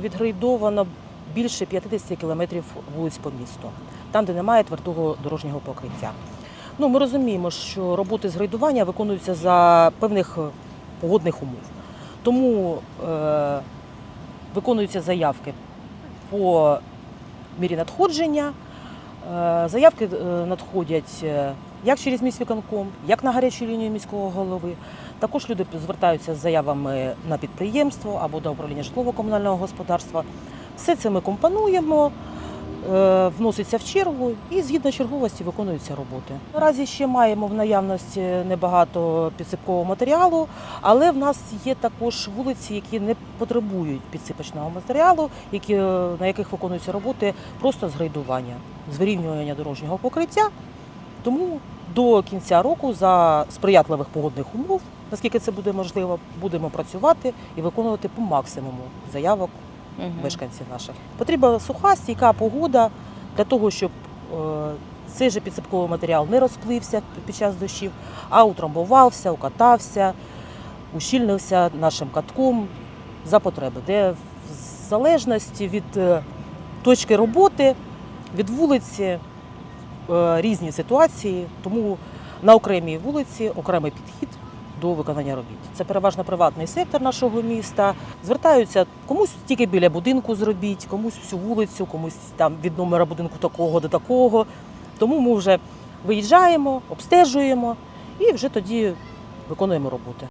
Відгрейдовано більше 50 кілометрів вулиць по місту, там, де немає твердого дорожнього покриття. Ну, ми розуміємо, що роботи з грейдування виконуються за певних е, погодних умов. Тому е, виконуються заявки по мірі надходження. Е, заявки е, надходять е, як через міськвиконком, як на гарячу лінію міського голови. Також люди звертаються з заявами на підприємство або до управління житлово-комунального господарства. Все це ми компонуємо, вноситься в чергу і згідно черговості виконуються роботи. Наразі ще маємо в наявності небагато підсипкового матеріалу, але в нас є також вулиці, які не потребують підсипочного матеріалу, які, е, на яких виконуються роботи просто з грейдування, з вирівнювання дорожнього покриття. Тому до кінця року за сприятливих погодних умов, наскільки це буде можливо, будемо працювати і виконувати по максимуму заявок мешканців наших. Потрібна суха, стійка погода для того, щоб е, цей же підсипковий матеріал не розплився під час дощів, а утрамбувався, укатався, ущільнився нашим катком за потреби, де в залежності від е, точки роботи, від вулиці е, різні ситуації, тому на окремій вулиці окремий підхід до виконання робіт. Це переважно приватний сектор нашого міста. Звертаються комусь тільки біля будинку зробіть, комусь всю вулицю, комусь там від номера будинку такого до такого. Тому ми вже виїжджаємо, обстежуємо і вже тоді виконуємо роботи.